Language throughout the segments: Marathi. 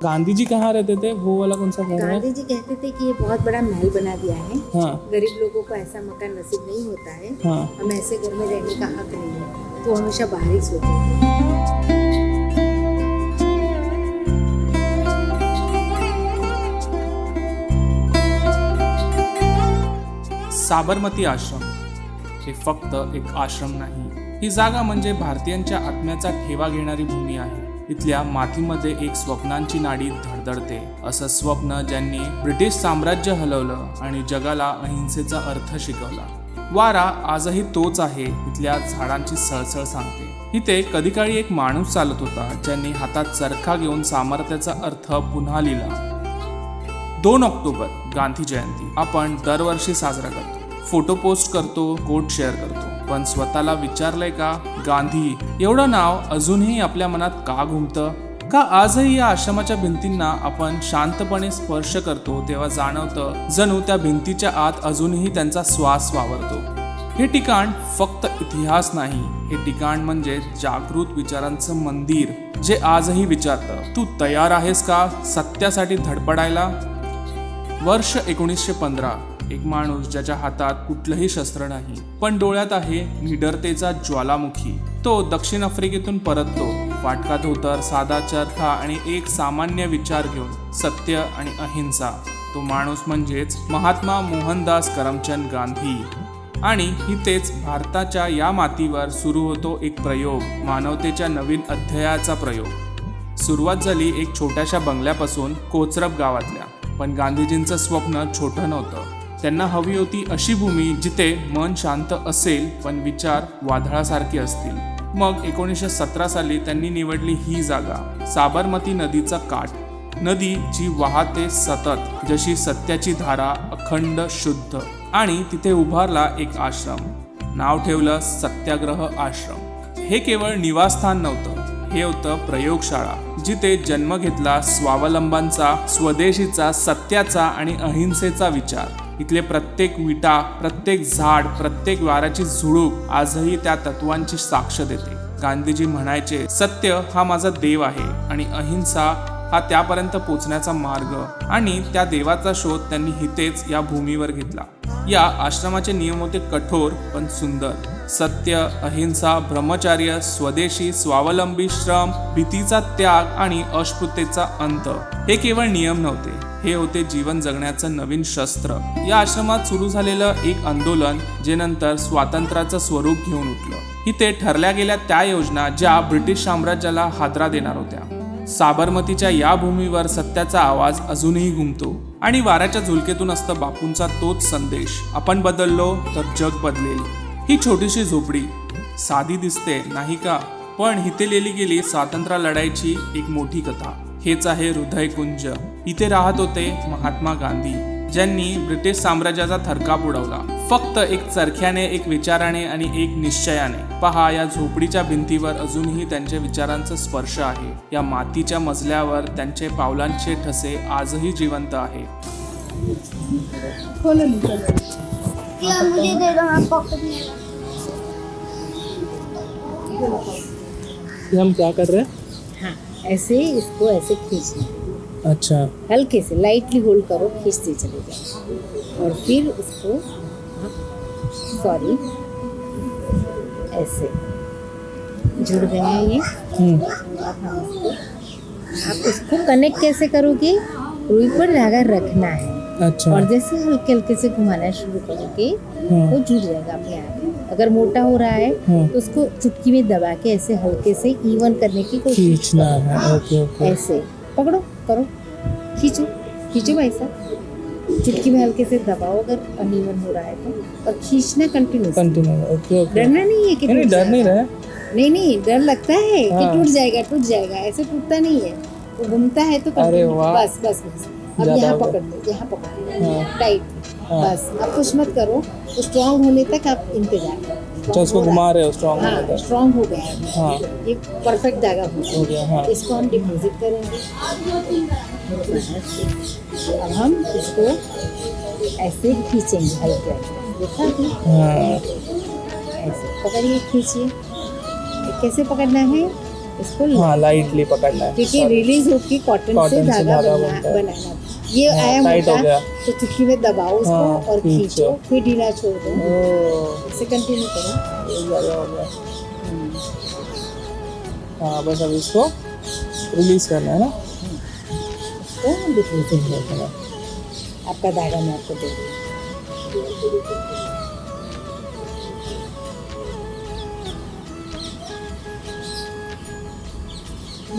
गांधी जी कहाँ रहते थे? वो वाला कौन सा घर है? गांधी जी कहते थे कि ये बहुत बड़ा महल बना दिया है। हाँ। गरीब लोगों को ऐसा मकान नसीब नहीं होता है। हाँ। हमें ऐसे घर में रहने का हक नहीं है। तो हमेशा बाहर ही सोते थे। साबरमती आश्रम हे फक्त एक आश्रम नाही. ही जागा म्हणजे भारतीयांच्या आत्म्याचा ठेवा घेणारी भूमी आहे. इथल्या मातीमध्ये एक स्वप्नांची नाडी धडधडते. असं स्वप्न ज्यांनी ब्रिटिश साम्राज्य हलवलं आणि जगाला अहिंसेचा अर्थ शिकवला. वारा आजही तोच आहे इथल्या झाडांची सळसळ सांगते. इथे कधी काळी एक माणूस चालत होता ज्यांनी हातात चरखा घेऊन सामर्थ्याचा अर्थ पुन्हा लिहिला. दोन ऑक्टोबर गांधी जयंती. आपण दरवर्षी साजरा करतो. फोटो पोस्ट करतो कोट शेअर करतो. पण स्वतःला विचारलंय का गांधी एवढं नाव अजूनही आपल्या मनात का घुमतं? का आजही या आश्रमाच्या भिंतींना आपण शांतपणे स्पर्श करतो तेव्हा जाणवतं जणू त्या भिंतीच्या आत अजूनही त्यांचा श्वास वावरतो? हे ठिकाण फक्त इतिहास नाही हे ठिकाण म्हणजे जागृत विचारांचं मंदिर जे आजही विचारतं तू तयार आहेस का सत्यासाठी धडपडायला? वर्ष एकोणीसशे पंधरा. एक माणूस ज्याच्या हातात कुठलंही शस्त्र नाही पण डोळ्यात आहे निडरतेचा ज्वालामुखी. तो दक्षिण आफ्रिकेतून परततो. फाटका धोतर साधा चरखा आणि एक सामान्य विचार घेऊन सत्य आणि अहिंसा. तो माणूस म्हणजेच महात्मा मोहनदास करमचंद गांधी. आणि इथेच भारताच्या या मातीवर सुरू होतो एक प्रयोग मानवतेच्या नवीन अध्यायाचा प्रयोग. सुरुवात झाली एक छोट्याशा बंगल्यापासून कोचरब गावातल्या पण गांधीजींचं स्वप्न छोटं नव्हतं. त्यांना हवी होती अशी भूमी जिथे मन शांत असेल पण विचार वादळासारखे असतील. मग एकोणीसशे सतरा साली त्यांनी निवडली ही जागा साबरमती नदीचा काठ. नदी जी वाहते सतत जशी सत्याची धारा अखंड शुद्ध. आणि तिथे उभारला एक आश्रम. नाव ठेवलं सत्याग्रह आश्रम. हे केवळ निवासस्थान नव्हतं हे होतं प्रयोगशाळा जिथे जन्म घेतला स्वावलंबांचा स्वदेशीचा सत्याचा आणि अहिंसेचा विचार. इथले प्रत्येक विटा प्रत्येक झाड प्रत्येक वाराची झुळूक आजही त्या तत्वांची साक्ष देते. गांधीजी म्हणायचे सत्य हा माझा देव आहे आणि अहिंसा हा त्यापर्यंत पोचण्याचा मार्ग आणि त्या देवाचा शोध त्यांनी हितेच या भूमीवर घेतला. या आश्रमाचे नियम होते कठोर पण सुंदर. सत्य अहिंसा ब्रह्मचार्य स्वदेशी स्वावलंबी श्रम भीतीचा त्याग आणि अस्पृतेचा अंत हे केवळ नियम नव्हते. हे होते जीवन जगण्याचं नवीन शस्त्र. या आश्रमात सुरू झालेलं एक आंदोलन जे नंतर स्वातंत्र्याचं स्वरूप घेऊन उठलं. इथे ठरल्या गेल्या त्या योजना ज्या ब्रिटिश साम्राज्याला हादरा देणार होत्या. साबरमतीच्या या भूमीवर सत्याचा आवाज अजूनही घुमतो आणि वाऱ्याच्या झुलकेतून असतं बापूंचा तोच संदेश. आपण बदललो तर जग बदलेल. ही छोटीशी झोपडी. साधी दिसते नाही का? पण हिते लिहिली गेली स्वातंत्र्य लढाईची एक मोठी कथा. हेच आहे हृदयकुंज. इथे राहत होते महात्मा गांधी ज्यांनी ब्रिटिश साम्राज्याचा थरकाप उडवला. फक्त एक चरख्याने एक विचाराने आणि एक निश्चयाने. पहा या झोपडीच्या भिंतीवर अजूनही त्यांच्या विचारांचा स्पर्श आहे. या मातीच्या मजल्यावर त्यांचे पावलांचे ठसे आजही जिवंत आहे. या मुझे दे दो आप पॉकेट में ये हम क्या कर रहे हैं? हाँ. ऐसे इसको ऐसे खींचना। अच्छा। हल्के से लाइटली होल्ड करो खींचते चले जाओ। और फिर उसको सॉरी ऐसे जुड़ गए हैं ये। अब हम इसको आप उसको कनेक्ट कैसे करोगे? रुई पर धागा रखना है। अच्छा। और जैसे हल्के हल्के से घुमाना शुरू करोगे वो जुड़ जाएगा अपने आप अगर मोटा हो रहा है हाँ। तो उसको चुटकी में दबा के ऐसे हल्के से इवन करने की कोशिश खींचना है। Okay okay. ऐसे। पकड़ो करो। खींचो। खींचो भाई साहब। चुटकी में हल्के से दबाओ अगर अनइवन हो रहा है तो। और खींचना कंटिन्यू कंटिन्यू ओके ओके। डरना नहीं है कि नहीं डर नहीं। रहे। नहीं नहीं डर लगता है कि हाँ। टूट जाएगा टूट जाएगा। ऐसे टूटता नहीं है। वो घूमता है तो। बस बस बस। अब यहाँ पकड़ लो यहाँ पकड़ लो। हाँ। टाइट हाँ। बस अब कुछ मत करो स्ट्रांग होने तक आप इंतज़ार करो। अच्छा उसको घुमा रहे हो स्ट्रॉन्ग हाँ स्ट्रांग हो गया। हाँ। ये परफेक्ट धागा हो हो गया हाँ। इसको हम डिपॉजिट करेंगे। अब हम इसको ऐसे खींचेंगे हल्के देखा हाँ। ऐसे पकड़िए खींचिए। कैसे पकड़ना है? इसको हाँ लाइटली पकड़ना है। क्योंकि रिलीज़ होके कॉटन से धागा है। बनाना। ये हाँ, आया हो मोटा तो चुटकी में दबाओ उसको हाँ, और खींचो। फिर ढीला छोड़ दो। इसे कंटिन्यू करो। हो हाँ बस अब इसको रिलीज़ करना है ना? उसको डिफ्यूज आपका धागा मैं आपको दे रही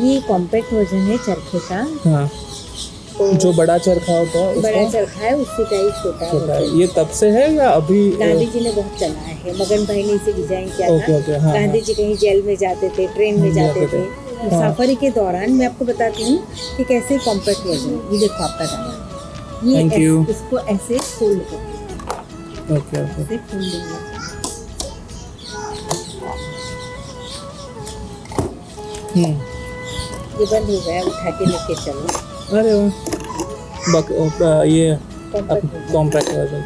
ये कॉम्पैक्ट वर्जन है चरखे का। हाँ। तो जो बड़ा चरखा होता है बड़ा चरखा है उससे का ही छोटा छोटा है। ये तब से है या अभी गांधी जी ने बहुत चलाया है मगन भाई ने इसे डिज़ाइन किया ओके था। ओके हाँ गांधी जी कहीं जेल में जाते थे ट्रेन में जाते थे। थे। मुसाफरी के दौरान मैं आपको बताती हूँ कि कैसे कॉम्पैक्ट वर्जन ये देखो आपका दाना ये Thank you. इसको ऐसे फोल्ड करो। Okay okay. ऐसे फोल्ड देंगे हम्म। ये बंद हो गया उठा के लेके चलो। अरे अ, ये कॉम्पैक्ट वर्जन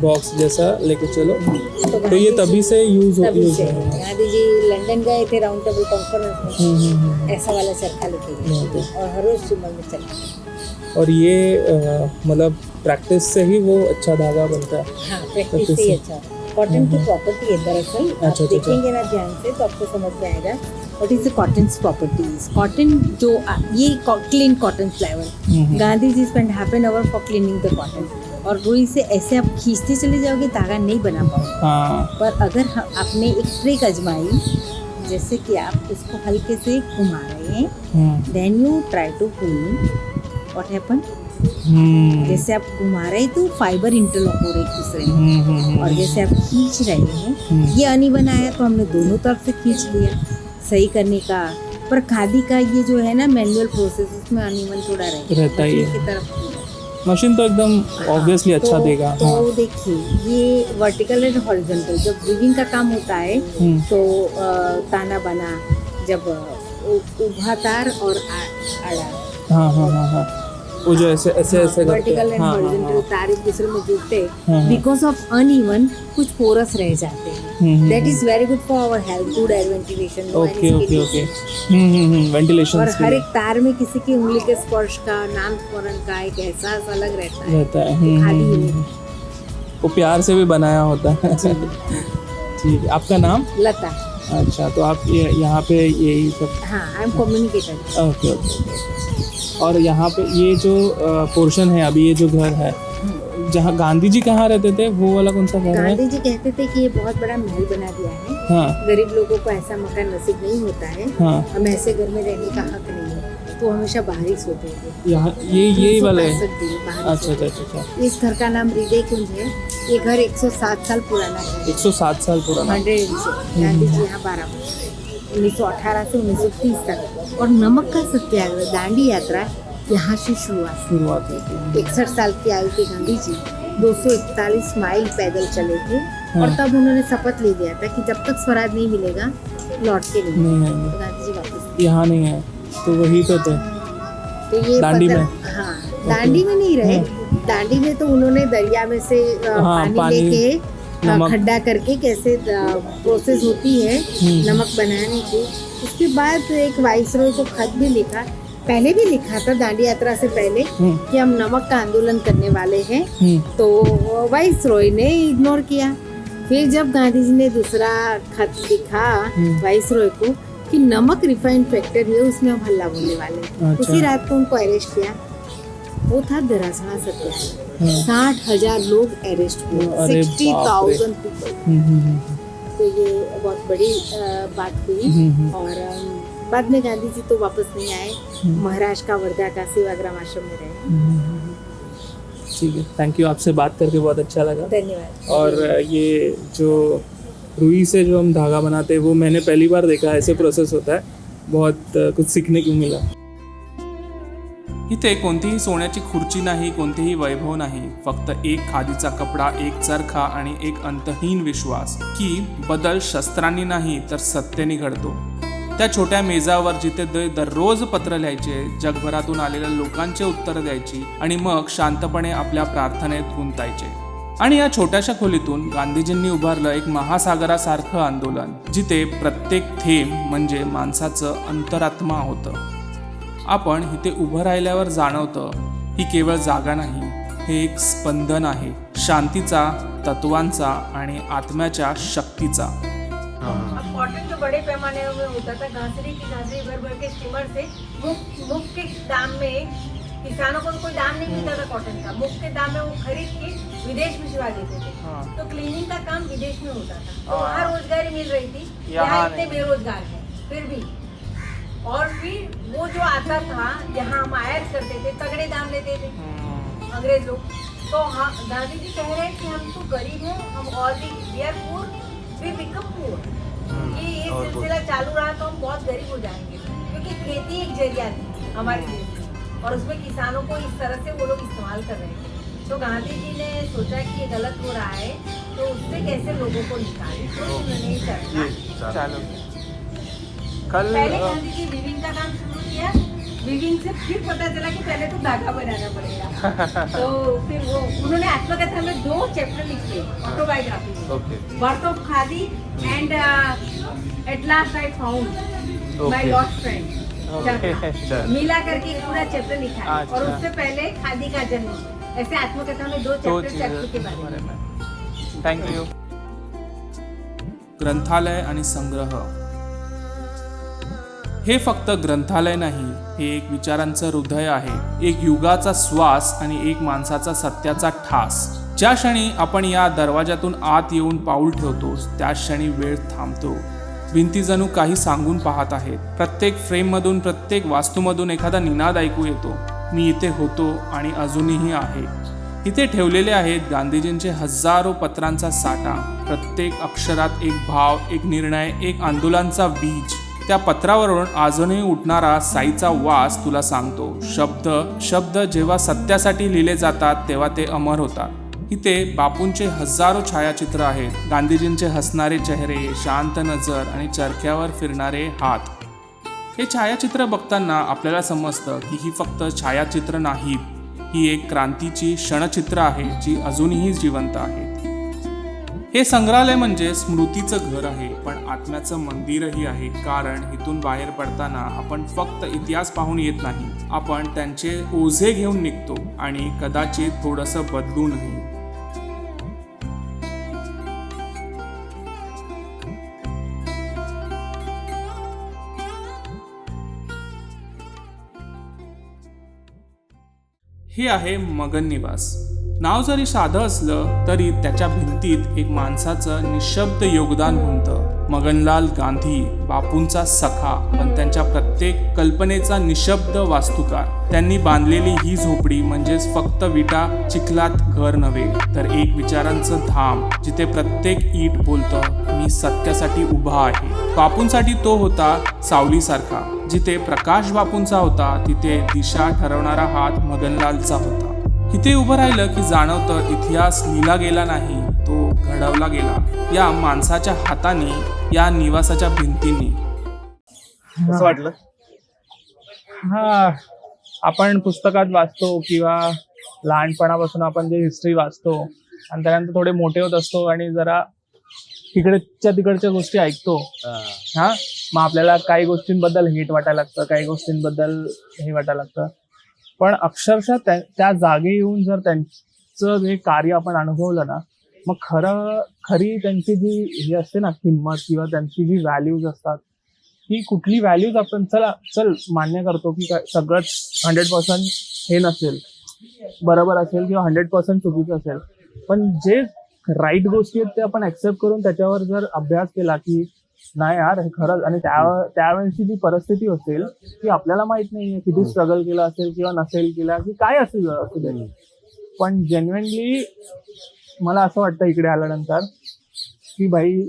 बॉक्स जैसा लेके चलो। तो तो ये तभी से यूज़ हो यूज़ हो गांधी जी लंदन गए थे राउंड टेबल कॉन्फ्रेंस में। हम्म, हम्म, हम्म। ऐसा वाला चरखा लेके गए। और हर रोज शिमल में चलते और ये मतलब प्रैक्टिस से ही वो अच्छा धागा बनता है। हाँ प्रैक्टिस से ही अच्छा। कॉटन की प्रॉपर्टी है दरअसल। आप अच्छा, अच्छा, देखेंगे ना ध्यान से तो आपको समझ में आएगा। What is the cotton properties cotton जो ये clean cotton flavour Gandhi ji spend half an hour for cleaning the cotton और रुई से ऐसे आप खींचते चले जाओगे धागा नहीं बना पाओगे. हाँ। पर अगर आपने एक ट्रिक आजमाई जैसे कि आप इसको हल्के से घुमा रहे हैं then you try to pull what happen जैसे आप घुमा रहे तो फाइबर इंटरलॉक हो रहे एक दूसरे में। हम्म, हम्म, हम्म, और जैसे आप खींच रहे हैं ये अनिबन आया तो हमने दोनों तरफ़ से खींच लिया। सही करने का। पर खादी का ये जो है ना मैनुअल प्रोसेस उसमें अनिबन थोड़ा रहे। रहता ही है। मशीन तरफ़ मशीन तो एकदम ऑब्वियसली अच्छा तो- देगा तो हाँ। देखिए ये वर्टिकल एंड हॉरिजॉन्टल जब ब्रिविंग का काम होता है हम्म, तो आ, ताना बना जब अ, उ- उभा तार और आड़ा हाँ हाँ हाँ हाँ। वो जो ऐसे ऐसे ऐसे करते वर्टिकल हैं। एंड हाँ हाँ। हॉरिजॉन्टल तार दूसरे में जुड़ते हाँ, हाँ। बिकॉज़ ऑफ़ अनइवन कुछ पोरस रह जाते हैं। हम्म, हम्म, that is very good for our health good air ventilation okay okay okay hmm hmm hmm ventilation और हर एक तार में किसी की उंगली के स्पर्श का नाम स्मरण का एक एहसास अलग रहता है। रहता है। हम्म, खाली हम्म, है। हम्म। वो प्यार से भी बनाया होता है। ठीक है आपका नाम? लता। अच्छा तो आप ये यहाँ पे यही सब हाँ I am communicator okay okay और यहाँ पे ये जो पोर्शन है अभी ये जो घर है जहाँ गांधी जी कहाँ रहते थे वो वाला कौन सा घर है? गांधी जी कहते थे कि ये बहुत बड़ा महल बना दिया है। हाँ। गरीब लोगों को ऐसा मकान नसीब नहीं होता है। हाँ। हम ऐसे घर में रहने का हक नहीं है। तो हमेशा बाहर ही सोते थे। यहाँ ये यही वाला है। 365 दिन बाहर ही अच्छा अच्छा अच्छा। इस घर का नाम हृदय कुंज है। ये घर 107 साल पुराना है। एक सौ सात साल पुराना। हंड्रेड गांधी जी यहाँ बारह उन्नीस सौ अठारह से उन्नीस सौ तीस तक। और नमक का सत्याग्रह दांडी यात्रा यहाँ से शुरुआत शुरुआत हुई। इकसठ साल की आयु के गांधी जी 241 माइल पैदल चले थे। और हाँ। तब उन्होंने शपथ ले लिया था कि जब तक स्वराज नहीं मिलेगा लौट के नहीं। नहीं तो गांधी जी वापस। यहाँ नहीं है। तो वही पे थे। तो ये दांडी में? हाँ दांडी में नहीं रहे। दांडी में तो उन्होंने दरिया में से हाँ, पानी, पानी, लेके खड्डा करके कैसे प्रोसेस होती है हम्म। नमक बनाने की। उसके बाद एक वाइसरॉय को खत भी लिखा। पहले भी लिखा था दांडी यात्रा से पहले हम्म। कि हम नमक का आंदोलन करने वाले हैं। हम्म। तो वाइस रॉय ने इग्नोर किया। फिर जब गांधी जी ने दूसरा खत लिखा हम्म। वाइस रॉय को कि नमक रिफाइंड फैक्ट्री है उसमें हम हल्ला बोलने वाले हैं। अच्छा। उसी रात को उनको अरेस्ट किया। वो था दरासना सत्याग्रह। हम्म साठ हज़ार लोग अरेस्ट हुए। सिक्सटी थाउज़ेंड पीपल हम्म, हम्म, तो ये बहुत बड़ी बात हुई। हम्म, हम्म। और बाद में गांधी जी तो वापस नहीं आए। महाराष्ट्र का वर्धा का सेवाग्राम आश्रम में रहे। हम्म। ठीक है थैंक यू आपसे बात करके बहुत अच्छा लगा। धन्यवाद। और ये जो रुई से जो हम धागा बनाते हैं वो मैंने पहली बार देखा ऐसे प्रोसेस होता है। बहुत कुछ सीखने को मिला। इथे कोणतीही सोन्याची खुर्ची नाही कोणतेही वैभव नाही. फक्त एक खादीचा कपडा एक चरखा आणि एक अंतहीन विश्वास की बदल शस्त्रांनी नाही तर सत्तेने घडतो. त्या छोट्या मेजावर जिथे ते दररोज पत्र लिहायचे जगभरातून आलेल्या लोकांचे उत्तर द्यायची आणि मग शांतपणे आपल्या प्रार्थनेत गुंतायचे. आणि या छोट्याशा खोलीतून गांधीजींनी उभारलं एक महासागरासारखं आंदोलन जिथे प्रत्येक थेंब म्हणजे माणसाचं अंतरात्मा होतं. आपण इथे उभं राहिल्यावर जाणवतं ही केवळ जागा नाही हे एक स्पंदन आहे शांतीचा तत्वांचा आणि आत्म्याच्या शक्तीचा. कॉटन जो बड़े पैमाने में होता था घासरी की घासरी भर भर के स्टीमर से मुफ्त मुफ्त के दाम में किसानों को कोई दाम नहीं मिलता था कॉटन का। मुफ़्त के दाम में वो खरीद के विदेश में भिजवा देते थे। हाँ। तो क्लीनिंग का काम विदेश में होता था। तो वहाँ रोजगारी मिल रही थी। यहाँ इतने बेरोजगार हैं। फिर भी। और फिर वो जो आता था यहाँ हम आयात करते थे तगड़े दाम लेते थे। अंग्रेज़ लोग। तो हाँ गांधी जी कह रहे हैं कि हम तो गरीब हैं हम और भी we are poor we become poor ये ये सिलसिला चालू रहा तो हम बहुत गरीब हो जाएँगे। क्योंकि खेती एक ज़रिया थी हमारे देश में और उसमें किसानों को इस तरह से वो लोग इस्तेमाल कर रहे थे तो गांधी जी ने सोचा कि ये गलत हो रहा है तो उससे कैसे लोगों को निकाले? तो उन्होंने कल पहले गांधी जी विविंग का काम शुरू किया। विविंग से फिर पता चला कि पहले तो धागा बनाना पड़ेगा। तो फिर वो उन्होंने आत्मकथा में दो चैप्टर लिखे autobiography birth of Khadi and at last I found my lost friend मिला करके पूरा चैप्टर लिखा है। और। उससे पहले खादी का जन्म। ऐसे आत्मकथा में दो चैप्टर चैप्टर के बारे में। थँक्यू ग्रंथालय आणि संग्रह। हे फक्त ग्रंथालय नाही हे एक विचारांचं हृदय आहे. एक युगाचा श्वास आणि एक माणसाचा सत्याचा ठास. ज्या क्षणी आपण या दरवाजातून आत येऊन पाऊल ठेवतो त्या क्षणी वेळ थांबतो. भिंती जणू काही सांगून पाहत आहेत. प्रत्येक फ्रेममधून प्रत्येक वास्तूमधून एखादा निनाद ऐकू येतो. मी इथे होतो आणि अजूनही आहे. इथे ठेवलेले आहेत गांधीजींचे हजारो पत्रांचा साठा. प्रत्येक अक्षरात एक भाव एक निर्णय एक आंदोलनाचा बीज. त्या पत्रावरून अजूनही उठणारा साईचा वास तुला सांगतो. शब्द शब्द जेव्हा सत्यासाठी लिहिले जातात तेव्हा ते अमर होतात. इथे बापूंचे हजारो छायाचित्र आहेत. गांधीजींचे हसणारे चेहरे शांत नजर आणि चरख्यावर फिरणारे हात. हे छायाचित्र बघताना आपल्याला समजतं की ही फक्त छायाचित्र नाहीत ही एक क्रांतीची क्षणचित्र आहे जी अजूनही जिवंत आहे. हे संग्रहालय म्हणजे स्मृतीचं घर आहे पण आत्म्याचं मंदिरही आहे कारण इथून बाहेर पडताना आपण फक्त इतिहास पाहून येत नाही. आपण त्यांचे ओझे घेऊन निघतो आणि कदाचित थोडंसं बदलूनही हे आहे मगन निवास. नाव जरी साधं असलं तरी त्याच्या भिंतीत एक माणसाचं निशब्द योगदान होतं. मगनलाल गांधी बापूंचा सखा पण त्यांच्या प्रत्येक कल्पनेचा निशब्द वास्तुकार. त्यांनी बांधलेली ही झोपडी म्हणजेच फक्त विटा चिखलात घर नव्हे तर एक विचारांचं धाम जिथे प्रत्येक ईट बोलतं मी सत्यासाठी उभा आहे. बापूंसाठी तो होता सावलीसारखा. जिथे प्रकाश बापूंचा होता तिथे दिशा ठरवणारा हात मगनलालचा होता. इथे उभं राहिलं की जाणवतं इतिहास लिहिला गेला नाही तो घडवला गेला. या माणसाच्या हाताने या निवासाच्या भिंतींनी. कसं वाटलं? हा आपण पुस्तकात वाचतो किंवा लहानपणापासून आपण जे हिस्ट्री वाचतो आणि त्यानंतर थोडे मोठे होत असतो आणि जरा तिकडच्या तिकडच्या गोष्टी ऐकतो. हा. मग आपल्याला काही गोष्टींबद्दल हेट वाटायला लागतं काही गोष्टींबद्दल हे वाटायला लागतं. पण अक्षरशः त्या त्या जागी येऊन जर त्यांचं जे कार्य आपण अनुभवलं ना मग खरं खरी त्यांची जी हे असते ना किंमत किंवा त्यांची जी व्हॅल्यूज असतात की कुठली व्हॅल्यूज आपण चला चल मान्य करतो की काय सगळंच हंड्रेड पर्सेंट हे नसेल. बरोबर असेल किंवा हंड्रेड पर्सेंट चुकीचं असेल. पण जे राईट गोष्टी आहेत ते आपण ऍक्सेप्ट करून त्याच्यावर जर अभ्यास केला की नाही यार हे खरंच आणि त्या त्यावेळेची जी परिस्थिती असेल ती आपल्याला माहीत नाहीये किती स्ट्रगल केलं असेल किंवा नसेल केला की काय असेल असू दे. पण जेन्युनली मला असं वाटतं इकडे आल्यानंतर की भाई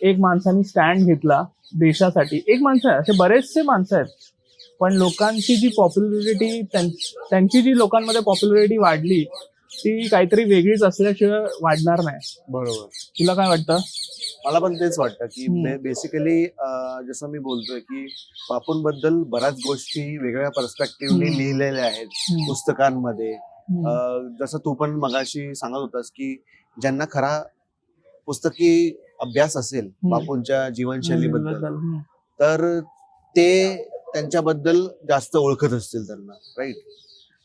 एक माणसाने स्टँड घेतला देशासाठी एक माणसं आहे असे बरेचसे माणसं आहेत पण लोकांची जी पॉप्युलरिटी त्यांची जी लोकांमध्ये पॉप्युलरिटी वाढली ती काहीतरी वेगळीच असल्याशिवाय वाढणार नाही बरोबर तुला काय वाटतं मला पण तेच वाटतं की. बेसिकली जसं मी बोलतोय की बापूंबद्दल बऱ्याच गोष्टी वेगळ्या पर्स्पेक्टिव्हने. लिहिलेल्या आहेत. पुस्तकांमध्ये जसं तू पण मगाशी सांगत होतास की ज्यांना खरा पुस्तकी अभ्यास असेल बापूंच्या जीवनशैलीबद्दल. तर ते त्यांच्याबद्दल जास्त ओळखत असतील त्यांना राईट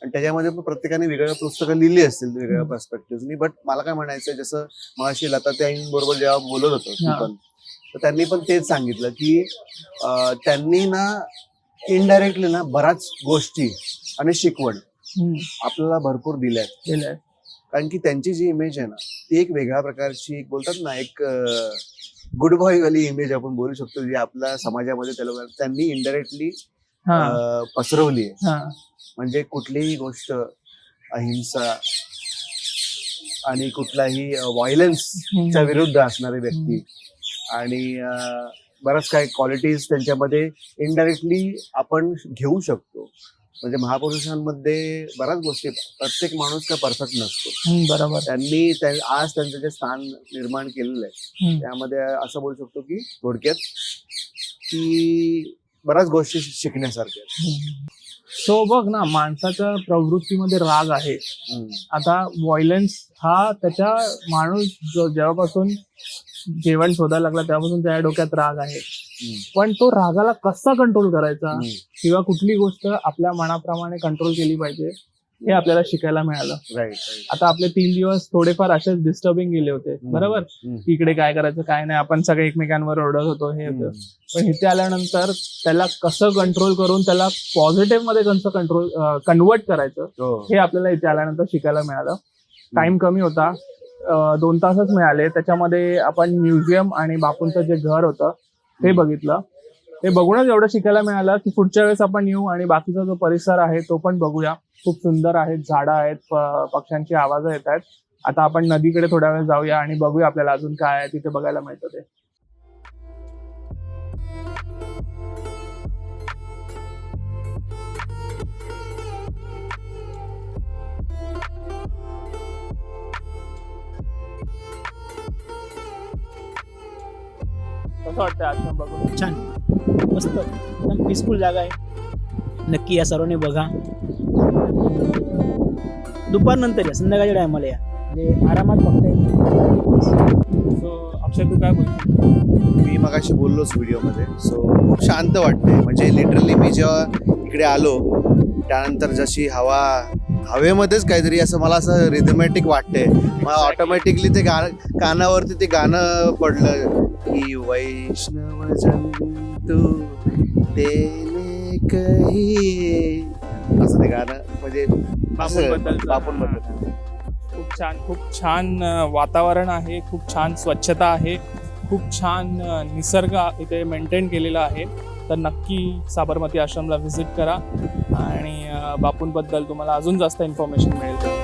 आणि त्याच्यामध्ये पण प्रत्येकाने वेगवेगळ्या पुस्तकं लिहिली असतील वेगवेगळ्या हम्म. पर्स्पेक्टिव्ह बट मला काय म्हणायचंय जसं मगाशी लता बरोबर जेव्हा बोलत होतो. पण तर त्यांनी पण तेच सांगितलं की त्यांनी ना इनडायरेक्टली ना बऱ्याच गोष्टी आणि शिकवण. आपल्याला भरपूर दिल्या आहेत केलंय. कारण की त्यांची जी इमेज आहे ना ती एक वेगळ्या प्रकारची एक बोलतात ना एक गुड बॉय वाली इमेज आपण बोलू शकतो जी आपल्या समाजामध्ये त्या लोकांना त्यांनी इनडायरेक्टली पसरवली आहे. म्हणजे कुठलीही गोष्ट अहिंसा आणि कुठलाही व्हायलन्सच्या. विरुद्ध असणारे व्यक्ती. आणि बऱ्याच काही क्वालिटीज त्यांच्यामध्ये इनडायरेक्टली आपण घेऊ शकतो. म्हणजे महापुरुषांमध्ये बऱ्याच गोष्टी प्रत्येक माणूस का परफेक्ट नसतो बरोबर त्यांनी त्या- आज त्यांचं जे स्थान निर्माण केलेलं आहे. त्यामध्ये असं बोलू शकतो की थोडक्यात की बऱ्याच गोष्टी शिकण्यासारख्या. सो बघ ना माणसाच्या प्रवृत्तीमध्ये राग आहे. आता व्हायलन्स हा त्याच्या माणूस जो जेव्हापासून जेवण शोधायला लागला तेव्हापासून त्याच्या डोक्यात राग आहे. पण तो रागाला कसा कंट्रोल करायचा. किंवा कुठली गोष्ट आपल्या मनाप्रमाणे कंट्रोल केली पाहिजे हे आपल्याला शिकायला मिळालं. आता आपले तीन दिवस थोडेफार असेच डिस्टर्बिंग गेले होते. बरोबर. इकडे काय करायचं काय नाही आपण सगळे एकमेकांवर ओरडत होतो हे होतं. पण इथे आल्यानंतर त्याला कसं कंट्रोल करून त्याला पॉझिटिव्हमध्ये कसं कंट्रोल कन्वर्ट करायचं हो. हे आपल्याला इथे आल्यानंतर शिकायला मिळालं. टाइम कमी होता. दोन तासच मिळाले. त्याच्यामध्ये आपण म्युझियम आणि बापूंचं जे घर होतं ते बघितलं. ते बघूनच एवढं शिकायला मिळालं की पुढच्या वेळेस आपण येऊ आणि बाकीचा जो परिसर आहे तो पण बघूया. खूप सुंदर आहेत झाडं आहेत पक्ष्यांची आवाज येत आहेत. आता आपण नदीकडे थोड्या वेळ जाऊया आणि बघूया आपल्याला अजून काय आहे तिथे बघायला मिळतं ते. कसं वाटतं आश्रम बघून. छान. मस्त. एकदम पीसफुल जागा आहे. नक्की या सर्वांनी बघा. दुपारनंतर या संध्याकाळच्या टायमाला या. म्हणजे आरामात बघता येईल. सो अक्षय तू काय बोलतो मी मगाशी बोललोच व्हिडिओमध्ये. सो खूप शांत वाटते म्हणजे लिटरली मी जेव्हा इकडे आलो त्यानंतर जशी हवा हवेमध्येच काहीतरी असं मला असं रिथमॅटिक वाटते मला ऑटोमॅटिकली ते गाणं कानावरती ते गाणं पडलं. की वैष्णव जंतू तेने कही. असं ते गाणं म्हणजे. बापूंबद्दल. खूप छान खूप छान वातावरण आहे खूप छान स्वच्छता आहे खूप छान निसर्ग इथे मेंटेन केलेला आहे. तर नक्की साबरमती आश्रमला व्हिजिट करा. आणि बापूंबद्दल तुम्हाला अजून जास्त इन्फॉर्मेशन मिळेल.